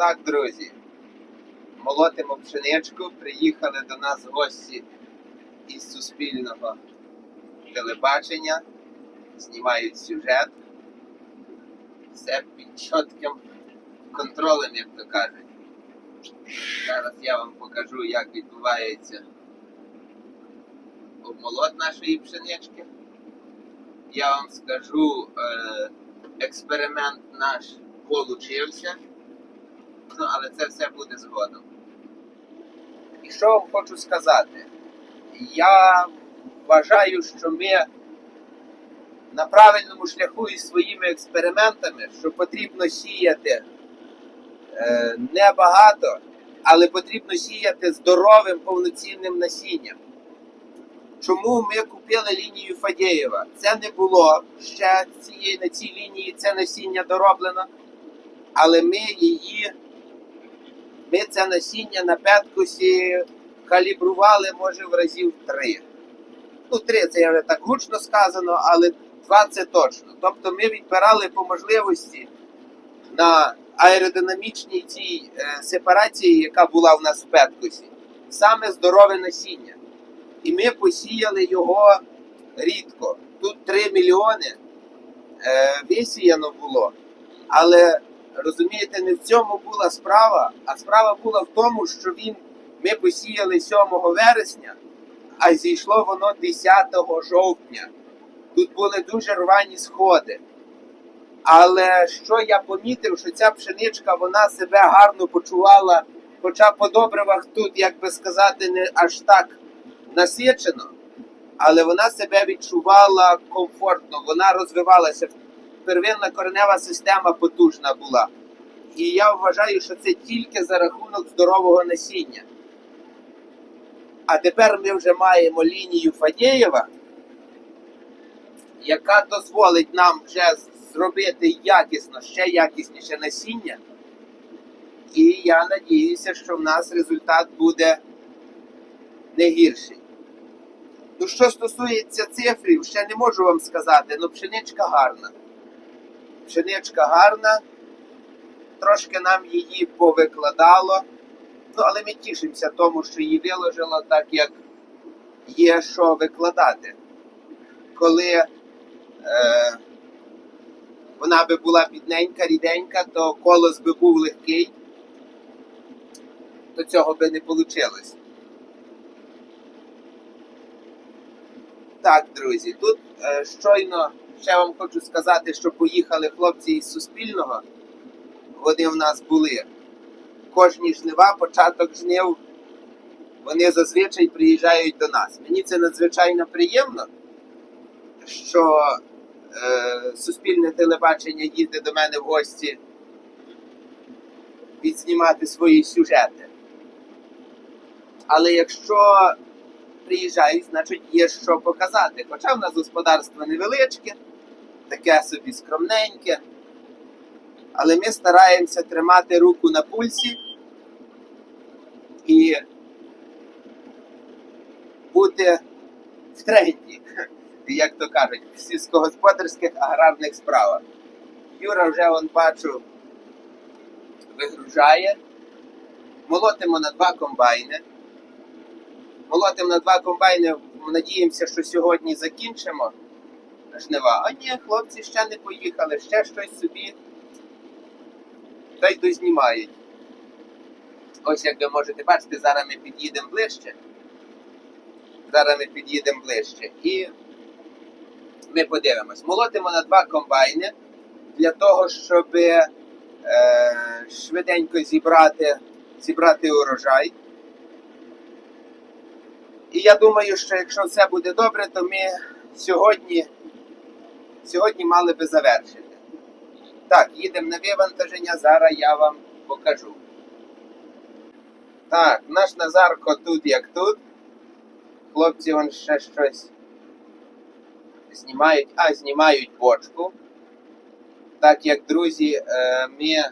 Так, друзі, молотимо пшеничку, приїхали до нас гості із суспільного телебачення, знімають сюжет. Все під чітким контролем, як то кажуть. Зараз я вам покажу, як відбувається обмолот нашої пшенички. Я вам скажу, е, експеримент наш получився. Ну, але це все буде згодом. І що вам хочу сказати? Я вважаю, що ми на правильному шляху із своїми експериментами, що потрібно сіяти е, небагато, але потрібно сіяти здоровим повноцінним насінням. Чому ми купили лінію Фадєєва? Це не було ще цієї на цій лінії це насіння дороблено, але ми її, ми це насіння на петкусі калібрували, може, в разів три. Ну, три це я вже так гучно сказано, але два це точно. Тобто ми відбирали по можливості на аеродинамічній цій е, сепарації, яка була в нас в петкусі, саме здорове насіння. І ми посіяли його рідко. Тут 3 мільйони е, висіяно було. Але розумієте, не в цьому була справа, а справа була в тому, що він ми посіяли 7 вересня, а зійшло воно 10 жовтня. Тут були дуже рвані сходи. Але що я помітив, що ця пшеничка вона себе гарно почувала, хоча по добривах тут, як би сказати, не аж так насичено, але вона себе відчувала комфортно, вона розвивалася. Первинна коренева система потужна була. І я вважаю, що це тільки за рахунок здорового насіння. А тепер ми вже маємо лінію Фадєєва, яка дозволить нам вже зробити якісно, ще якісніше насіння. І я надіюся, що в нас результат буде не гірший. Ну, що стосується цифрів, ще не можу вам сказати, але пшеничка гарна. Пшеничка гарна, трошки нам її повикладало. Ну, але ми тішимося тому, що її виложило так, як є що викладати. Коли е, вона би була бідненька, ріденька, то колос би був легкий, то цього би не вийшло. Так, друзі, тут е, щойно ще вам хочу сказати, що поїхали хлопці із Суспільного. Вони в нас були. Кожні жнива, початок жнив, вони зазвичай приїжджають до нас. Мені це надзвичайно приємно, що е, суспільне телебачення їде до мене в гості відзнімати свої сюжети. Але якщо приїжджають, значить є що показати. Хоча в нас господарство невеличке, таке собі скромненьке. Але ми стараємося тримати руку на пульсі і бути в тренді, як то кажуть, в сільськогосподарських аграрних справах. Юра вже он бачу вигружає. Молотимо на два комбайни. Молотимо на два комбайни, надіємося, що сьогодні закінчимо жнива. А ні, хлопці ще не поїхали, ще щось собі та й дознімають. Ось як ви можете бачити, зараз ми під'їдемо ближче. Зараз ми під'їдемо ближче і ми подивимось. Молотимо на два комбайни для того, щоб е, швиденько зібрати, зібрати урожай. І я думаю, що якщо все буде добре, то ми сьогодні, сьогодні мали би завершити. Так, їдемо на вивантаження, зараз я вам покажу. Так, наш Назарко тут як тут. Хлопці вон ще щось знімають, а знімають бочку. Так як, друзі, е, ми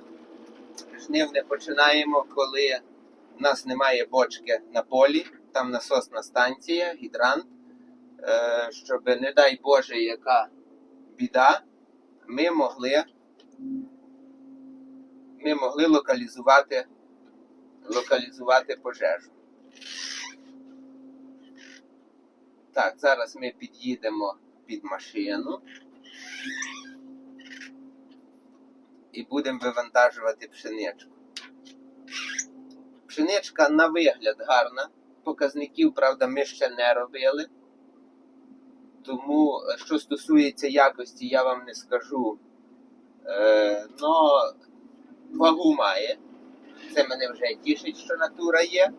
жнив не починаємо, коли в нас немає бочки на полі, там насосна станція, гідрант, е, щоб, не дай Боже, яка біда, ми могли ми могли локалізувати, локалізувати пожежу. Так, зараз ми під'їдемо під машину і будемо вивантажувати пшеничку. Пшеничка на вигляд гарна. Показників, правда, ми ще не робили. Тому, е, що стосується якості, я вам не скажу. Е, но вагу має. Це мене вже тішить, що натура є.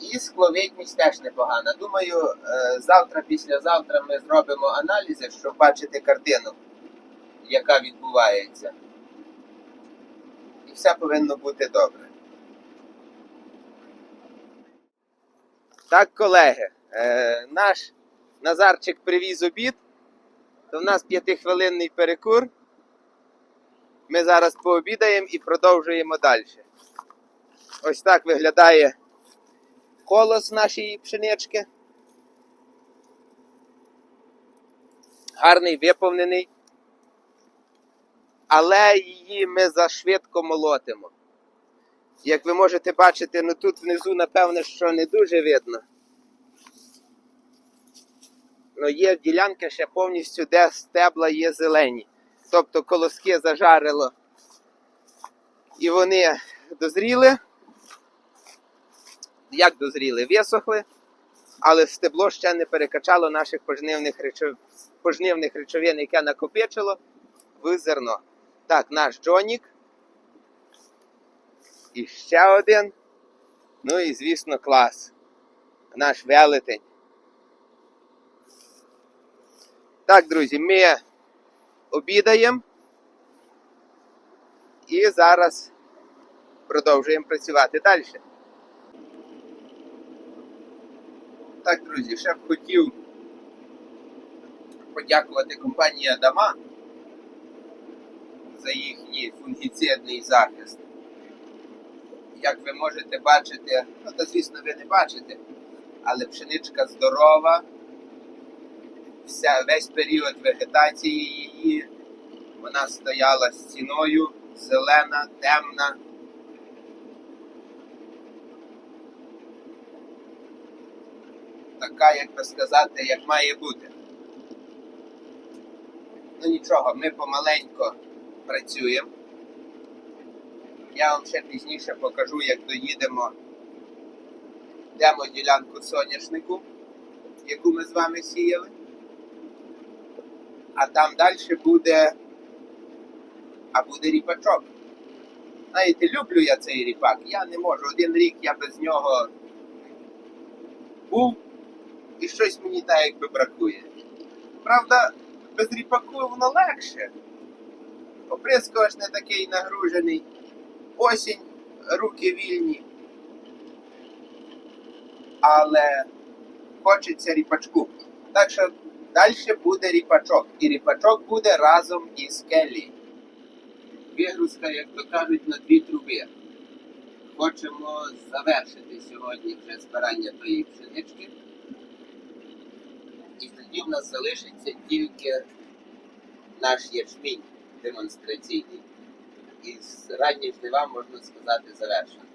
І скловидність теж непогана. Думаю, е, завтра, післязавтра ми зробимо аналізи, щоб бачити картину, яка відбувається. І все повинно бути добре. Так, колеги, е, наш Назарчик привіз обід. То в нас п'ятихвилинний перекур. Ми зараз пообідаємо і продовжуємо далі. Ось так виглядає колос нашої пшенички. Гарний, виповнений. Але її ми зашвидко молотимо. Як ви можете бачити, ну тут внизу, напевно, що не дуже видно. Ну, є ділянка ще повністю, де стебла є зелені. Тобто колоски зажарило. І вони дозріли. Як дозріли? Висохли, але стебло ще не перекачало наших пожнивних, речов... пожнивних речовин, яке накопичило в зерно. Так, наш Джонік. І ще один. Ну і, звісно, клас. Наш велетень. Так, друзі, ми обідаємо і зараз продовжуємо працювати далі. Так, друзі, ще б хотів подякувати компанії Адама за їхній фунгіцидний захист. Як ви можете бачити, ну то звісно ви не бачите, але пшеничка здорова, вся, весь період вегетації її, вона стояла стіною, зелена, темна. Така, як би сказати, як має бути. Ну нічого, ми помаленько працюємо. Я вам ще пізніше покажу, як доїдемо демо-ділянку соняшнику, яку ми з вами сіяли. А там далі буде, а буде ріпачок. Знаєте, люблю я цей ріпак. Я не можу. Один рік я без нього був і щось мені так якби бракує. Правда, без ріпаку воно легше. Оприскувач не такий нагружений. Осінь, руки вільні. Але хочеться ріпачку. Так що далі буде ріпачок. І ріпачок буде разом із келі. Вигрузка, як то кажуть, на дві труби. Хочемо завершити сьогодні вже збирання тої пшенички. І тоді в нас залишиться тільки наш ячмінь демонстраційний. І з ранні жнива, можна сказати, завершено.